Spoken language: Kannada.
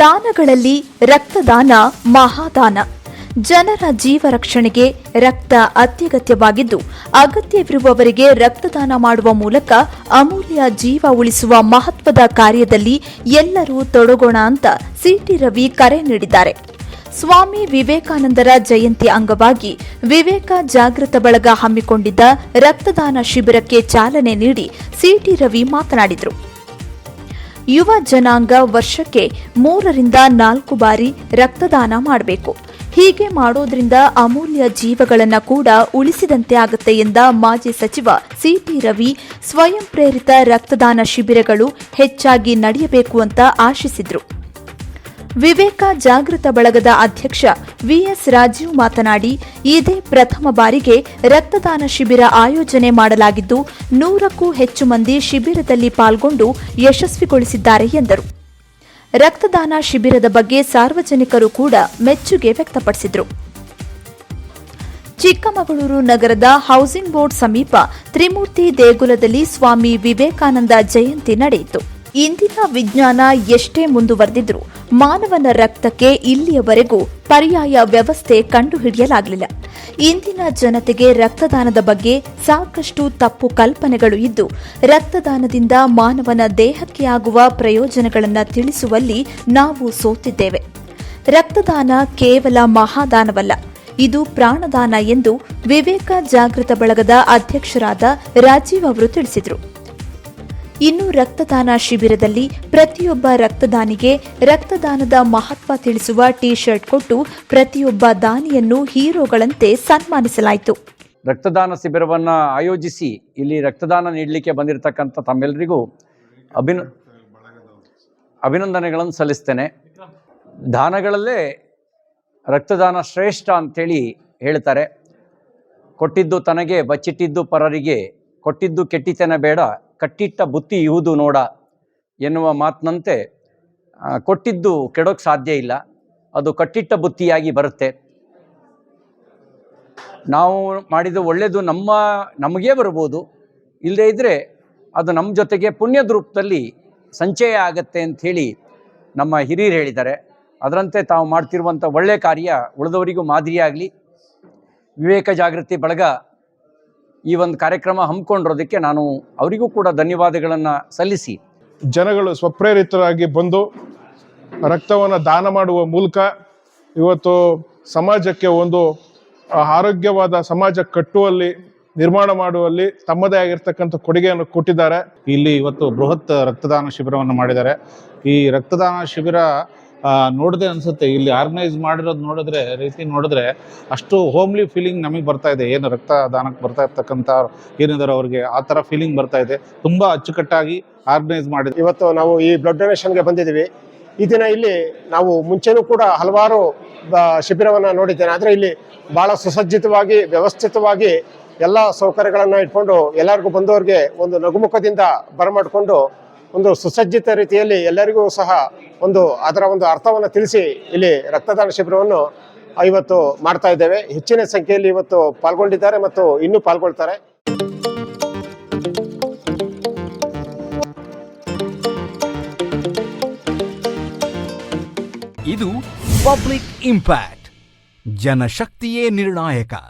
ದಾನಗಳಲ್ಲಿ ರಕ್ತದಾನ ಮಹಾದಾನ. ಜನರ ಜೀವ ರಕ್ಷಣೆಗೆ ರಕ್ತ ಅತ್ಯಗತ್ಯವಾಗಿದ್ದು, ಅಗತ್ಯವಿರುವವರಿಗೆ ರಕ್ತದಾನ ಮಾಡುವ ಮೂಲಕ ಅಮೂಲ್ಯ ಜೀವ ಉಳಿಸುವ ಮಹತ್ವದ ಕಾರ್ಯದಲ್ಲಿ ಎಲ್ಲರೂ ತೊಡಗೋಣ ಅಂತ ಸಿಟಿ ರವಿ ಕರೆ ನೀಡಿದ್ದಾರೆ. ಸ್ವಾಮಿ ವಿವೇಕಾನಂದರ ಜಯಂತಿ ಅಂಗವಾಗಿ ವಿವೇಕ ಜಾಗೃತ ಬಳಗ ಹಮ್ಮಿಕೊಂಡಿದ್ದ ರಕ್ತದಾನ ಶಿಬಿರಕ್ಕೆ ಚಾಲನೆ ನೀಡಿ ಸಿಟಿ ರವಿ ಮಾತನಾಡಿದರು. ಯುವ ಜನಾಂಗ ವರ್ಷಕ್ಕೆ ಮೂರರಿಂದ ನಾಲ್ಕು ಬಾರಿ ರಕ್ತದಾನ ಮಾಡಬೇಕು. ಹೀಗೆ ಮಾಡೋದ್ರಿಂದ ಅಮೂಲ್ಯ ಜೀವಗಳನ್ನು ಕೂಡ ಉಳಿಸಿದಂತೆ ಆಗುತ್ತೆ ಎಂದ ಮಾಜಿ ಸಚಿವ ಸಿಟಿ ರವಿ, ಸ್ವಯಂ ಪ್ರೇರಿತ ರಕ್ತದಾನ ಶಿಬಿರಗಳು ಹೆಚ್ಚಾಗಿ ನಡೆಯಬೇಕು ಅಂತ ಆಶಿಸಿದ್ರು. ವಿವೇಕ ಜಾಗೃತ ಬಳಗದ ಅಧ್ಯಕ್ಷ ವಿಎಸ್ ರಾಜೀವ್ ಮಾತನಾಡಿ, ಇದೇ ಪ್ರಥಮ ಬಾರಿಗೆ ರಕ್ತದಾನ ಶಿಬಿರ ಆಯೋಜನೆ ಮಾಡಲಾಗಿದ್ದು, ನೂರಕ್ಕೂ ಹೆಚ್ಚು ಮಂದಿ ಶಿಬಿರದಲ್ಲಿ ಪಾಲ್ಗೊಂಡು ಯಶಸ್ವಿಗೊಳಿಸಿದ್ದಾರೆ ಎಂದರು. ರಕ್ತದಾನ ಶಿಬಿರದ ಬಗ್ಗೆ ಸಾರ್ವಜನಿಕರು ಕೂಡ ಮೆಚ್ಚುಗೆ ವ್ಯಕ್ತಪಡಿಸಿದರು. ಚಿಕ್ಕಮಗಳೂರು ನಗರದ ಹೌಸಿಂಗ್ ಬೋರ್ಡ್ ಸಮೀಪ ತ್ರಿಮೂರ್ತಿ ದೇಗುಲದಲ್ಲಿ ಸ್ವಾಮಿ ವಿವೇಕಾನಂದ ಜಯಂತಿ ನಡೆಯಿತು. ಇಂದಿನ ವಿಜ್ಞಾನ ಎಷ್ಟೇ ಮುಂದುವರೆದಿದ್ರೂ ಮಾನವನ ರಕ್ತಕ್ಕೆ ಇಲ್ಲಿಯವರೆಗೂ ಪರ್ಯಾಯ ವ್ಯವಸ್ಥೆ ಕಂಡುಹಿಡಿಯಲಾಗಲಿಲ್ಲ. ಇಂದಿನ ಜನತೆಗೆ ರಕ್ತದಾನದ ಬಗ್ಗೆ ಸಾಕಷ್ಟು ತಪ್ಪು ಕಲ್ಪನೆಗಳು ಇದ್ದು, ರಕ್ತದಾನದಿಂದ ಮಾನವನ ದೇಹಕ್ಕೆ ಆಗುವ ಪ್ರಯೋಜನಗಳನ್ನು ತಿಳಿಸುವಲ್ಲಿ ನಾವು ಸೋತಿದ್ದೇವೆ. ರಕ್ತದಾನ ಕೇವಲ ಮಹಾದಾನವಲ್ಲ, ಇದು ಪ್ರಾಣದಾನ ಎಂದು ವಿವೇಕ ಜಾಗೃತ ಬಳಗದ ಅಧ್ಯಕ್ಷರಾದ ರಾಜೀವ್ ಅವರು ತಿಳಿಸಿದರು. ಇನ್ನು ರಕ್ತದಾನ ಶಿಬಿರದಲ್ಲಿ ಪ್ರತಿಯೊಬ್ಬ ರಕ್ತದಾನಿಗೆ ರಕ್ತದಾನದ ಮಹತ್ವ ತಿಳಿಸುವ ಟಿ ಶರ್ಟ್ ಕೊಟ್ಟು ಪ್ರತಿಯೊಬ್ಬ ದಾನಿಯನ್ನು ಹೀರೋಗಳಂತೆ ಸನ್ಮಾನಿಸಲಾಯಿತು. ರಕ್ತದಾನ ಶಿಬಿರವನ್ನು ಆಯೋಜಿಸಿ ಇಲ್ಲಿ ರಕ್ತದಾನ ನೀಡಲಿಕ್ಕೆ ಬಂದಿರತಕ್ಕಂಥ ತಮ್ಮೆಲ್ಲರಿಗೂ ಅಭಿನ, ಅಭಿನಂದನೆಗಳನ್ನು ಸಲ್ಲಿಸ್ತೇನೆ. ದಾನಗಳಲ್ಲೇ ರಕ್ತದಾನ ಶ್ರೇಷ್ಠ ಅಂಥೇಳಿ ಹೇಳ್ತಾರೆ. ಕೊಟ್ಟಿದ್ದು ತನಗೆ, ಬಚ್ಚಿಟ್ಟಿದ್ದು ಪರರಿಗೆ, ಕೊಟ್ಟಿದ್ದು ಕೆಟ್ಟಿತನ ಬೇಡ ಕಟ್ಟಿಟ್ಟ ಬುತ್ತಿ ಇವುದು ನೋಡ ಎನ್ನುವ ಮಾತಿನಂತೆ ಕೊಟ್ಟಿದ್ದು ಕೆಡೋಕ್ಕೆ ಸಾಧ್ಯ ಇಲ್ಲ. ಅದು ಕಟ್ಟಿಟ್ಟ ಬುತ್ತಿಯಾಗಿ ಬರುತ್ತೆ. ನಾವು ಮಾಡಿದ ಒಳ್ಳೆಯದು ನಮ್ಮ, ನಮಗೇ ಬರ್ಬೋದು. ಇಲ್ಲದೇ ಇದ್ದರೆ ಅದು ನಮ್ಮ ಜೊತೆಗೆ ಪುಣ್ಯದ ರೂಪದಲ್ಲಿ ಸಂಚಯ ಆಗತ್ತೆ ಅಂಥೇಳಿ ನಮ್ಮ ಹಿರಿಯರು ಹೇಳಿದ್ದಾರೆ. ಅದರಂತೆ ತಾವು ಮಾಡ್ತಿರುವಂಥ ಒಳ್ಳೆಯ ಕಾರ್ಯ ಉಳಿದವರಿಗೂ ಮಾದರಿಯಾಗಲಿ. ವಿವೇಕ ಜಾಗೃತಿ ಬಳಗ ಈ ಒಂದು ಕಾರ್ಯಕ್ರಮ ಹಮ್ಮಿಕೊಂಡಿರೋದಕ್ಕೆ ನಾನು ಅವರಿಗೂ ಕೂಡ ಧನ್ಯವಾದಗಳನ್ನು ಸಲ್ಲಿಸಿ. ಜನಗಳು ಸ್ವಪ್ರೇರಿತರಾಗಿ ಬಂದು ರಕ್ತವನ್ನು ದಾನ ಮಾಡುವ ಮೂಲಕ ಇವತ್ತು ಸಮಾಜಕ್ಕೆ ಒಂದು ಆರೋಗ್ಯವಾದ ಸಮಾಜ ಕಟ್ಟುವಲ್ಲಿ, ನಿರ್ಮಾಣ ಮಾಡುವಲ್ಲಿ ತಮ್ಮದೇ ಆಗಿರ್ತಕ್ಕಂಥ ಕೊಡುಗೆಯನ್ನು ಕೊಟ್ಟಿದ್ದಾರೆ. ಇಲ್ಲಿ ಇವತ್ತು ಬೃಹತ್ ರಕ್ತದಾನ ಶಿಬಿರವನ್ನು ಮಾಡಿದ್ದಾರೆ. ಈ ರಕ್ತದಾನ ಶಿಬಿರ ನೋಡದೆ ಅನ್ಸುತ್ತೆ. ಇಲ್ಲಿ ಆರ್ಗನೈಸ್ ಮಾಡಿರೋದು ನೋಡಿದ್ರೆ, ರೀತಿ ನೋಡಿದ್ರೆ ಅಷ್ಟು ಹೋಮ್ಲಿ ಫೀಲಿಂಗ್ ನಮಗೆ ಬರ್ತಾ ಇದೆ. ಏನು ರಕ್ತದಾನಕ್ಕೆ ಬರ್ತಾ ಇರ್ತಕ್ಕಂಥ ಏನಿದ್ದಾರೆ ಅವ್ರಿಗೆ ಆ ಥರ ಫೀಲಿಂಗ್ ಬರ್ತಾ ಇದೆ. ತುಂಬ ಅಚ್ಚುಕಟ್ಟಾಗಿ ಆರ್ಗನೈಸ್ ಮಾಡಿದೆ ಇವತ್ತು ನಾವು ಈ ಬ್ಲಡ್ ಡೊನೇಷನ್ಗೆ ಬಂದಿದ್ದೀವಿ. ಈ ದಿನ ಇಲ್ಲಿ ನಾವು ಮುಂಚೆನೂ ಕೂಡ ಹಲವಾರು ಶಿಬಿರವನ್ನ ನೋಡಿದ್ದೇನೆ. ಆದರೆ ಇಲ್ಲಿ ಭಾಳ ಸುಸಜ್ಜಿತವಾಗಿ, ವ್ಯವಸ್ಥಿತವಾಗಿ ಎಲ್ಲ ಸೌಕರ್ಯಗಳನ್ನು ಇಟ್ಕೊಂಡು ಎಲ್ಲರಿಗೂ ಬಂದವರಿಗೆ ಒಂದು ನಗುಮುಖದಿಂದ ಬರಮಾಡಿಕೊಂಡು ಒಂದು ಸುಸಜ್ಜಿತ ರೀತಿಯಲ್ಲಿ ಎಲ್ಲರಿಗೂ ಸಹ ಒಂದು ಅದರ ಒಂದು ಅರ್ಥವನ್ನು ತಿಳಿಸಿ ಇಲ್ಲಿ ರಕ್ತದಾನ ಶಿಬಿರವನ್ನು ಇವತ್ತು ಮಾಡ್ತಾ ಇದ್ದೇವೆ. ಹೆಚ್ಚಿನ ಸಂಖ್ಯೆಯಲ್ಲಿ ಇವತ್ತು ಪಾಲ್ಗೊಂಡಿದ್ದಾರೆ ಮತ್ತು ಇನ್ನೂ ಪಾಲ್ಗೊಳ್ತಾರೆ. ಇದು ಪಬ್ಲಿಕ್ ಇಂಪ್ಯಾಕ್ಟ್, ಜನಶಕ್ತಿಯೇ ನಿರ್ಣಾಯಕ.